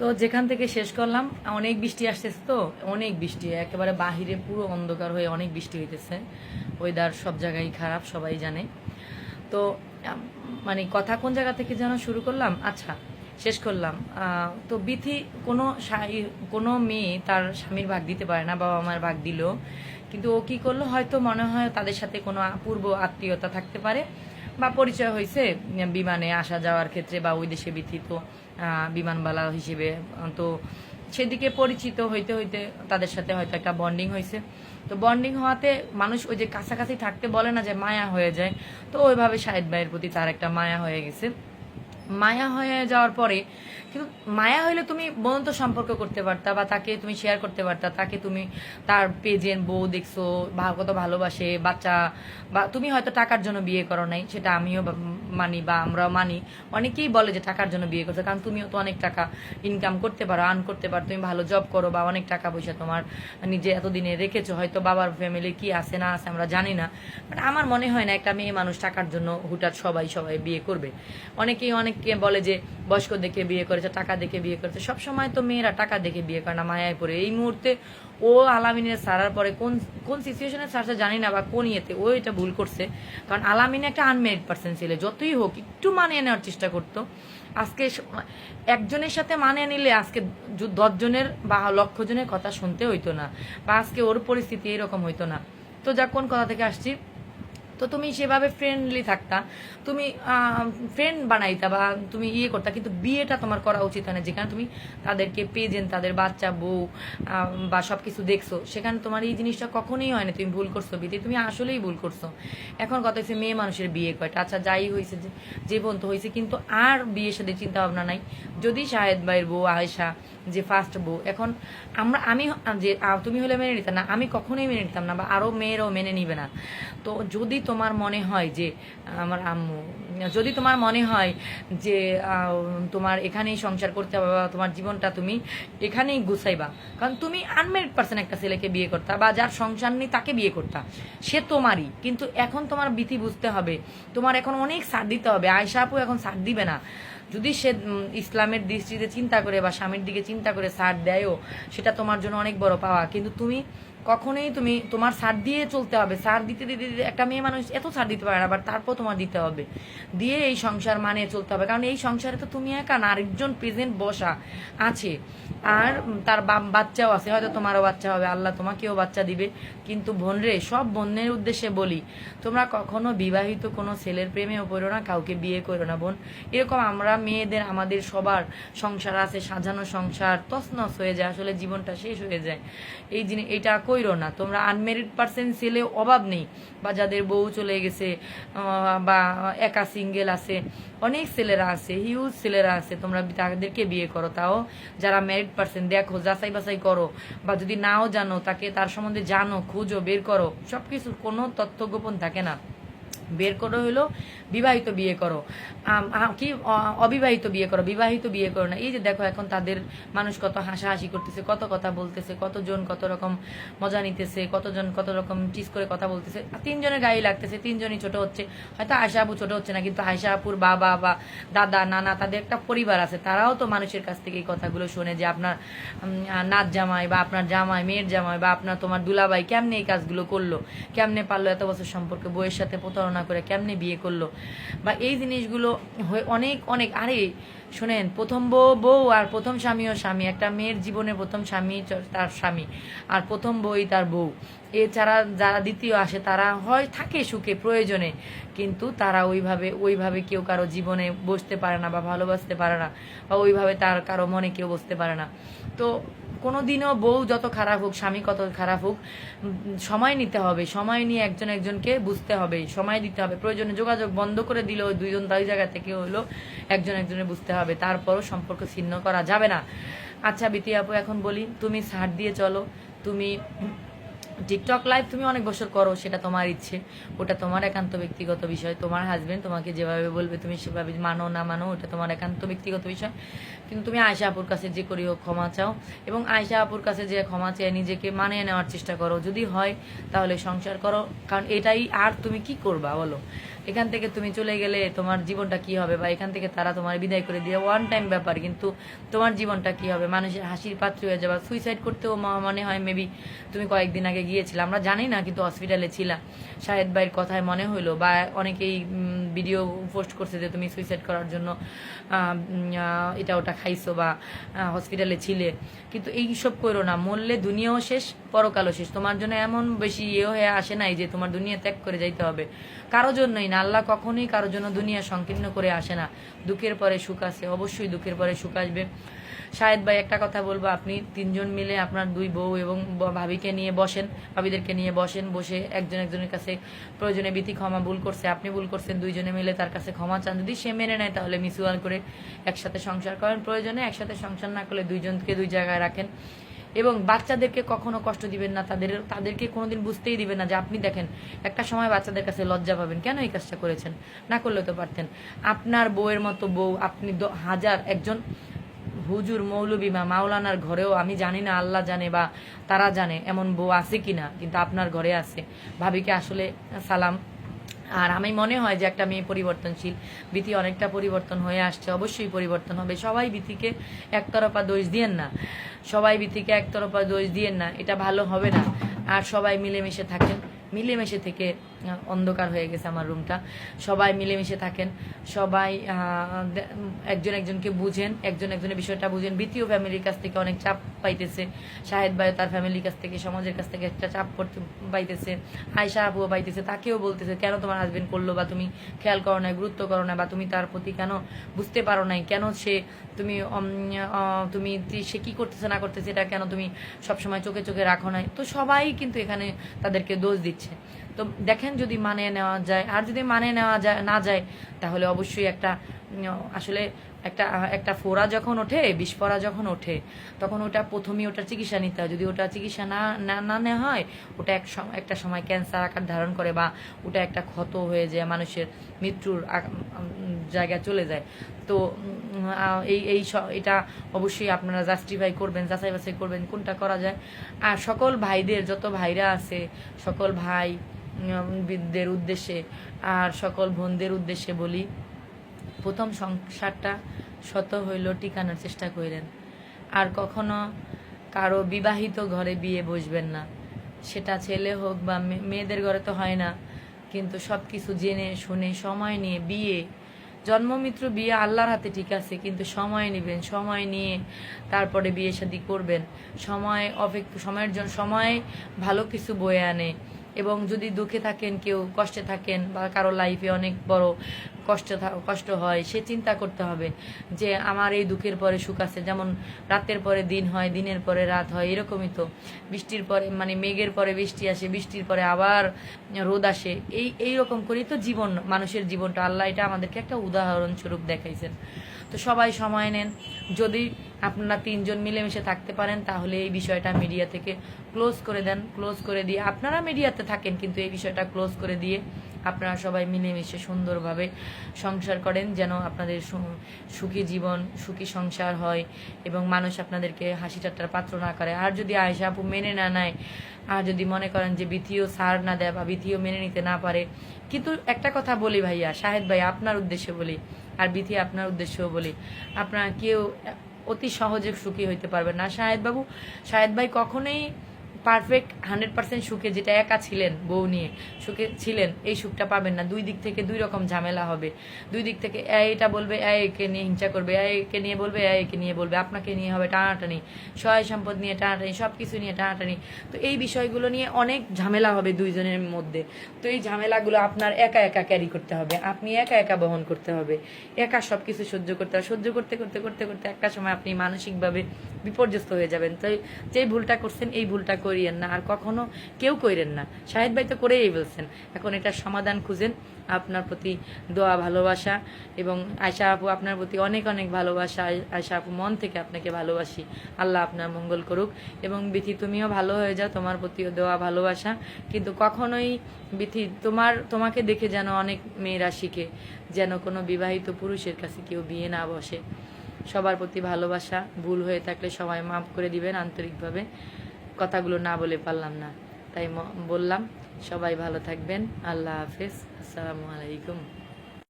তো যেখান থেকে শেষ করলাম, অনেক বৃষ্টি আসতেছে তো? অনেক বৃষ্টি, একেবারে বাহিরে পুরো অন্ধকার হয়ে অনেক বৃষ্টি হইতেছে। ওয়েদার সব জায়গায় খারাপ, সবাই জানে। তো মানে কথা কোন জায়গা থেকে যেন শুরু করলাম? আচ্ছা শেষ করলাম। তো বিথি কোনো কোনো মেয়ে তার স্বামীর ভাগ দিতে পারে না, বাবা মার ভাগ দিল। কিন্তু ও কি করল? হয়তো মনে হয় তাদের সাথে কোনো পূর্ব আত্মীয়তা থাকতে পারে। বা পরিচয় হয়েছে, বিমানে আসা যাওয়ার ক্ষেত্রে বা ওই দেশে ব্যথিত বিমানবালা হিসেবে। তো সেদিকে পরিচিত হইতে হইতে তাদের সাথে হয়তো একটা বন্ডিং হয়েছে। তো বন্ডিং হওয়াতে মানুষ ওই যে কাছাকাছি থাকতে বলে না যে মায়া হয়ে যায়। তো ওইভাবে শাহেদ ভাইয়ের প্রতি তার একটা মায়া হয়ে গেছে। মায়া হয়ে যাওয়ার পরে, কিন্তু মায়া হইলে তুমি বন্ধুত্ব সম্পর্ক করতে পারতা বা তাকে তুমি শেয়ার করতে পারতা, তাকে তুমি তার পেজেন বউ দেখছ কত ভালোবাসে, বাচ্চা, বা তুমি হয়তো টাকার জন্য বিয়ে করো নাই, সেটা আমিও মানি বা আমরাও মানি। অনেকেই বলে যে টাকার জন্য বিয়ে করছ, কারণ তুমিও তো অনেক টাকা ইনকাম করতে পারো আর্ন করতে পারো, তুমি ভালো জব করো বা অনেক টাকা পয়সা তোমার নিজে এতদিনে রেখেছো, হয়তো বাবার ফ্যামিলি কি আছে না আছে আমরা জানি না। বাট আমার মনে হয় না একটা মেয়ে মানুষ টাকার জন্য হুটার সবাই সবাই বিয়ে করবে। অনেকেই অনেককে বলে যে বয়স্ক দেখে বিয়ে করেছে, টাকা দেখে বিয়ে করেছে। সব সময় তো মেয়েরা টাকা দেখে বিয়ে করে না, মায়ায় পড়ে। এই মুহূর্তে ও আলামিনের সারার পরে কোন কোন সিচুয়েশনে সারছে জানি না, বা কোন ইয়েতে ও এটা ভুল করছে। কারণ আলামিন একটা আনমেরিড পার্সন ছিল, যতই হোক, একটু মানিয়ে নেওয়ার চেষ্টা করতো। আজকে একজনের সাথে মানিয়ে নিলে আজকে দশজনের বা লক্ষ জনের কথা শুনতে হইতো না, বা আজকে ওর পরিস্থিতি এরকম হইতো না। তো যা কোন কথা থেকে আসছি? তো তুমি সেভাবে ফ্রেন্ডলি থাকতা। তুমি ফ্রেন্ড বানাইতা বা তুমি ইয়ে করতা, কিন্তু বিয়েটা তোমার করা উচিত হয় না। যেখানে তুমি তাদেরকে পেজেন তাদের বাচ্চা, বউ বা সব কিছু দেখছ, সেখানে তোমার এই জিনিসটা কখনোই হয় না। তুমি ভুল করছ, বিয়ে তুমি আসলেই ভুল করছ। এখন কথা হচ্ছে মেয়ে মানুষের বিয়ে কয়টা। আচ্ছা যাই হয়েছে যে পর্যন্ত হয়েছে কিন্তু আর বিয়ের সাথে চিন্তা ভাবনা নাই। যদি শাহেদ ভাইয়ের বউ, আয়েশা, যে ফার্স্ট বউ, এখন আমরা, আমি যে তুমি হলে মেনে নিতাম না, আমি কখনোই মেনে নিতাম না বা আরও মেয়েরাও মেনে নিবে না। তো যদি তোমার মনে হয় যে, আমার আম্মু, যদি তোমার মনে হয় যে তোমার এখানেই সংসার করতে হবে বা তোমার জীবনটা তুমি এখানেই গুছাইবা, কারণ তুমি আনমেরিড পার্সন একটা ছেলেকে বিয়ে করতা বা যার সংসার নেই তাকে বিয়ে করতা, সে তোমারই। কিন্তু এখন তোমার বিধি বুঝতে হবে, তোমার এখন অনেক সার দিতে হবে। আয়সা আপু এখন সার দিবে না। যদি সে ইসলামের দৃষ্টিতে চিন্তা করে বা স্বামীর দিকে চিন্তা করে সার দেয়ও, সেটা তোমার জন্য অনেক বড় পাওয়া। কিন্তু তুমি কখনোই তুমি তোমার সার দিয়ে চলতে হবে। সার দিতে দিতে দিতে একটা মেয়ে মানুষ এত সার দিতে পারে না, আবার তারপর তোমার দিতে হবে। দিয়ে এই সংসার মানে চলতে হবে। কারণ এই সংসারে তো তুমি একা না, আরেকজন প্রেজেন্ট বসা আছে। আর তার বাচ্চাও আছে। হয়তো তোমারও বাচ্চা হবে, আল্লাহ তোমাকেও বাচ্চা দিবে। কিন্তু বোনরে সব বোনের উদ্দেশ্যে বলি, তোমরা কখনো বিবাহিত কোনো ছেলের প্রেমেও পড়ো না, কাউকে বিয়ে করো না বোন। এরকম আমরা মেয়েদের, আমাদের সবার সংসার আছে, সাজানো সংসার, তছনছ হয়ে যায়, আসলে জীবনটা শেষ হয়ে যায়। এই জিনিস এটা কইরো না। তোমরা আনমেরিড পার্সেন্ট ছেলে অভাব নেই। বা যাদের বউ চলে গেছে বা একা সিঙ্গেল আছে, অনেক ছেলেরা আছে হিউজ ছেলেরা আছে, তোমরা তাদেরকে বিয়ে করো। তাও যারা ম্যারিড পার্সেন দেখো, যাচাই বাছাই করো। বা যদি নাও জানো, তাকে তার সম্বন্ধে জানো, খুঁজো, বের করো। সব কিছুর কোনো তথ্য গোপন থাকে না। বের করো হলো বিবাহিত বিয়ে করো। কি অবিবাহিত বিয়ে করো, বিবাহিত বিয়ে করো না। এই যে দেখো এখন তাদের মানুষ কত হাসাহাসি করতেছে, কত কথা বলতেছে, কতজন কত রকম মজা নিতেছে, কতজন কত রকম চিজ করে কথা বলতেছে। তিনজনের গায়ে লাগতেছে, তিনজনই ছোট হচ্ছে। হয়তো আয়সা আপু ছোট হচ্ছে না, কিন্তু আয়সা আপুর বাবা বা দাদা, নানা তাদের একটা পরিবার আছে। তারাও তো মানুষের কাছ থেকে এই কথাগুলো শোনে যে আপনার নাচ জামাই বা আপনার জামাই, মেয়ের জামাই বা আপনার তোমার দুলাভাই কেমনে এই কাজগুলো করল, কেমনে পারল এত বছর সম্পর্কে বইয়ের সাথে প্রতারণা করে কেমনে বিয়ে করল? বা এই জিনিসগুলো অনেক অনেক, আরে শোনেন, প্রথম বউ বউ আর প্রথম স্বামীও স্বামী, একটা মেয়ের জীবনে প্রথম স্বামী তার স্বামী আর প্রথম বই তার বউ। এছাড়া যারা দ্বিতীয় আসে তারা হয় থাকে সুখে, প্রয়োজনে, কিন্তু তারা ওইভাবে ওইভাবে কেউ কারও জীবনে বসতে পারে না বা ভালোবাসতে পারে না বা ওইভাবে তার কারও মনে কেউ বসতে পারে না। তো কোনো দিনও বউ যত খারাপ হোক, স্বামী কত খারাপ হোক, সময় নিতে হবে। সময় নিয়ে একজন একজনকে বুঝতে হবে, সময় দিতে হবে। প্রয়োজনে যোগাযোগ বন্ধ করে দিলেও দুইজন দুই জায়গা থেকে হলো একজন একজনের বুঝতে হবে। তারপরও সম্পর্ক ছিন্ন করা যাবে না। আচ্ছা বিতি আপু, এখন বলি, তুমি সার দিয়ে চলো। তুমি টিকটক লাইভ তুমি অনেক বছর করো, সেটা তোমার ইচ্ছে। ওটা তোমার একান্ত ব্যক্তিগত বিষয়। তোমার হাজব্যান্ড তোমাকে যেভাবে বলবে, তুমি সেভাবে মানো না মানো, ওটা তোমার একান্ত ব্যক্তিগত বিষয়। কিন্তু তুমি আয়সা আপুর কাছে যে করিও ক্ষমা চাও এবং আয়সা আপুর কাছে যে ক্ষমা চেয়ে নিজেকে মানিয়ে নেওয়ার চেষ্টা করো। যদি হয়, তাহলে সংসার করো। কারণ এটাই আর তুমি কি করবা বলো? এখান থেকে তুমি চলে গেলে তোমার জীবনটা কি হবে? বা এখান থেকে তারা তোমার বিদায় করে দিয়ে ওয়ান টাইম ব্যাপার, কিন্তু তোমার জীবনটা কি হবে? মানুষের হাসির পাত্র হয়ে যাবে। সুইসাইড করতেও মনে হয় মেবি তুমি কয়েকদিন আগে গিয়েছিলে। আমরা জানি না, কিন্তু হসপিটালে ছিলা। শাহেদ ভাইয়ের কথায় মনে হলো বা অনেকেই ভিডিও পোস্ট করছে যে তুমি সুইসাইড করার জন্য এটা ওটা খাইছো বা হসপিটালে ছিলে। কিন্তু এই সব করো না। মরলে দুনিয়াও শেষ, পরকালও শেষ। তোমার জন্য এমন বেশি ইয়ে হয়ে আসে নাই যে তোমার দুনিয়া ত্যাগ করে যাইতে হবে। কারও জন্যই না। আল্লাহ কখনোই কারও জন্য দুনিয়া সংকীর্ণ করে আসে না। দুঃখের পরে সুখ আসে, অবশ্যই দুঃখের পরে সুখ আসবে। শাহেদ ভাই, একটা কথা বলব, আপনি তিনজন মিলে আপনার দুই বউ এবং ভাবিকে নিয়ে বসেন, ভাবিদেরকে নিয়ে বসেন, বসে একজন একজনের কাছে প্রয়োজনে বিধি ক্ষমা ভুল করছে, আপনি ভুল করছেন, দুইজনে মিলে তার কাছে ক্ষমা চান। যদি সে মেনে নেয়, তাহলে মিসুয়াল করে একসাথে সংসার করেন। প্রয়োজনে একসাথে সংসার না করলে দুইজনকে দুই জায়গায় রাখেন। এবং বাচ্চাদেরকে কখনো কষ্ট দিবেন না, তাদের, তাদেরকে কোনোদিন বুঝতেই দিবেন না যে আপনি দেখেন, একটা সময় বাচ্চাদের কাছে লজ্জা পাবেন, কেন এই কাজটা করেছেন? না করলে তো পারতেন। আপনার বউয়ের মতো বউ, আপনি হাজার একজন হুজুর, মৌলবী মাওলানার ঘরেও আমি জানি না আল্লাহ জানে বা তারা জানে এমন বউ আছে কিনা, কিন্তু আপনার ঘরে আছে। ভাবিকে আসলে সালাম আর আমি মনে হয় যে একটা মেয়ে পরিবর্তনশীল বিতি অনেকটা পরিবর্তন হয়ে আসছে, অবশ্যই পরিবর্তন হবে। সবাই বিতিকে একতরফা দোষ দিয়েন না। সবাই বিতিকে একতরফা দোষ দিয়েন না, এটা ভালো হবে না। আর সবাই মিলেমিশে থাকেন। মিলেমিশে থেকে অন্ধকার হয়ে গেছে আমার রুমটা সবাই মিলেমিশে থাকেন। সবাই একজন একজনকে বুঝেন, একজন একজনের বিষয়টা বুঝেন। দ্বিতীয় ফ্যামিলির কাছ থেকে অনেক চাপ পাইতেছে। শাহেদ ভাই তার ফ্যামিলির কাছ থেকে, সমাজের কাছ থেকে একটা চাপ পড়তে পাইতেছে। আয়সা আপুও পাইতেছে, তাকেও বলতেছে, কেন তোমার হাজবেন্ড করল বা তুমি খেয়াল করো না গুরুত্ব করো না বা তুমি তার প্রতি কেন বুঝতে পারো নাই? কেন সে তুমি তুমি সে কি করতেছে, না করতেছে, এটা কেন তুমি সবসময় চোখে চোখে রাখো নাই? তো সবাই কিন্তু এখানে তাদেরকে দোষ দিচ্ছে। তো দেখেন যদি মানে নেওয়া যায়, আর যদি মানে নেওয়া যায়, না যায়, তাহলে অবশ্যই একটা আসলে একটা একটা ফোড়া যখন ওঠে বিস্ফোরা যখন ওঠে তখন ওটা প্রথমেই ওটার চিকিৎসা নিতে হয়। যদি ওটা চিকিৎসা না না নেওয়া হয় ওটা এক একটা সময় ক্যান্সার আকার ধারণ করে বা ওটা একটা ক্ষত হয়ে যায় মানুষের মৃত্যুর জায়গায় চলে যায়। তো এই এই এটা অবশ্যই আপনারা জাস্টিফাই করবেন যাচাই বাছাই করবেন কোনটা করা যায়। আর সকল ভাইদের যত ভাইরা আছে সকল ভাই উম, উদ্দেশ্যে আর সকল বোনদের উদ্দেশ্যে বলি প্রথম সংসারটা শত হইল টিকানোর চেষ্টা করেন আর কখনো কারও বিবাহিত ঘরে বিয়ে বসবেন না। সেটা ছেলে হোক বা মেয়েদের ঘরে তো হয় না। কিন্তু সব কিছু জেনে শুনে সময় নিয়ে বিয়ে, জন্মমিত্র বিয়ে আল্লাহর হাতে ঠিক আছে, কিন্তু সময় নেবেন, সময় নিয়ে তারপরে বিয়ে শাদী করবেন। সময় অপেক্ষা, সময়ের জন্য সময় ভালো কিছু বয়ে আনে। এবং যদি দুঃখে থাকেন, কেউ কষ্টে থাকেন বা কারও লাইফে অনেক বড় কষ্ট কষ্ট হয়, সে চিন্তা করতে হবে যে আমার এই দুঃখের পরে সুখ আছে। যেমন রাতের পরে দিন হয়, দিনের পরে রাত হয়, এরকমই তো। বৃষ্টির পরে মানে মেঘের পরে বৃষ্টি আসে, বৃষ্টির পরে আবার রোদ আসে। এই এই রকম করেই তো জীবন, মানুষের জীবনটা। আল্লাহ এটা আমাদেরকে একটা উদাহরণস্বরূপ দেখাইছেন। তো সবাই সময় নেন। যদি আপনারা তিনজন মিলেমিশে থাকতে পারেন, তাহলে এই বিষয়টা মিডিয়া থেকে ক্লোজ করে দেন। ক্লোজ করে দিয়ে, আপনারা মিডিয়াতে থাকেন, কিন্তু এই বিষয়টা ক্লোজ করে দিয়ে আপনারা সবাই মিলেমিশে সুন্দরভাবে সংসার করেন যেন আপনাদের সুখী জীবন, সুখী সংসার হয় এবং মানুষ আপনাদেরকে হাসি ঠাট্টার পাত্র না করে। আর যদি আয়সা আপু মেনে না নেয়, আর যদি মনে করেন যে বিথিও সার না দেয় বা বিথিও মেনে নিতে না পারে, কিন্তু একটা কথা বলি ভাইয়া, শাহেদ ভাই আপনার উদ্দেশ্যে বলি, আর বিথি আপনার উদ্দেশ্যেও বলি, আপনারা কেউ অতি সহজে সুখী হইতে পারবেন না। শাহেদ বাবু, শাহেদ ভাই কখনোই পারফেক্ট হান্ড্রেড পার্সেন্ট সুখে যেটা একা ছিলেন, বউ নিয়ে সুখে ছিলেন, এই সুখটা পাবেন না। দুই দিক থেকে দুই রকম ঝামেলা হবে। দুই দিক থেকে এটা বলবে একে নিয়ে হিংসা করবে একে নিয়ে বলবে একে নিয়ে বলবে, আপনাকে নিয়ে হবে টানাটানি, সহায় সম্পদ নিয়ে টানাটানি সব কিছু নিয়ে টানাটানি। তো এই বিষয়গুলো নিয়ে অনেক ঝামেলা হবে দুইজনের মধ্যে। তো এই ঝামেলাগুলো আপনার একা একা ক্যারি করতে হবে। আপনি একা একা বহন করতে হবে। একা সব কিছু সহ্য করতে হবে। সহ্য করতে করতে করতে করতে একটা সময় আপনি মানসিকভাবে বিপর্যস্ত হয়ে যাবেন। তো যেই ভুলটা করছেন, এই ভুলটা করিয়েন না, আর কখনো কেউ কইরেন না। শাহেদ ভাই তো করেই বলছেন এখন এটার সমাধান খুঁজেন, আপনার প্রতি দোয়া, ভালোবাসা, এবং আয়সা আপু, আপনার প্রতি অনেক অনেক ভালোবাসা। আয়- আয়সা আপু, মন থেকে আপনাকে ভালোবাসি। আল্লাহ আপনার মঙ্গল করুক। এবং বিথি, তুমিও ভালো হয়ে যাও, তোমার প্রতিও দেওয়া ভালোবাসা। কিন্তু কখনোই বিথি, তোমার, তোমাকে দেখে যেন অনেক মেয়েরা শিখে, যেন কোনো বিবাহিত পুরুষের কাছে কেউ বিয়ে না বসে। সবার প্রতি ভালোবাসা, ভুল হয়ে থাকলে সবাই মাফ করে দিবেন আন্তরিকভাবে। কথাগুলো না বলে পারলাম না। তাই বললাম সবাই ভালো থাকবেন। আল্লাহ হাফেজ। আসসালামু আলাইকুম।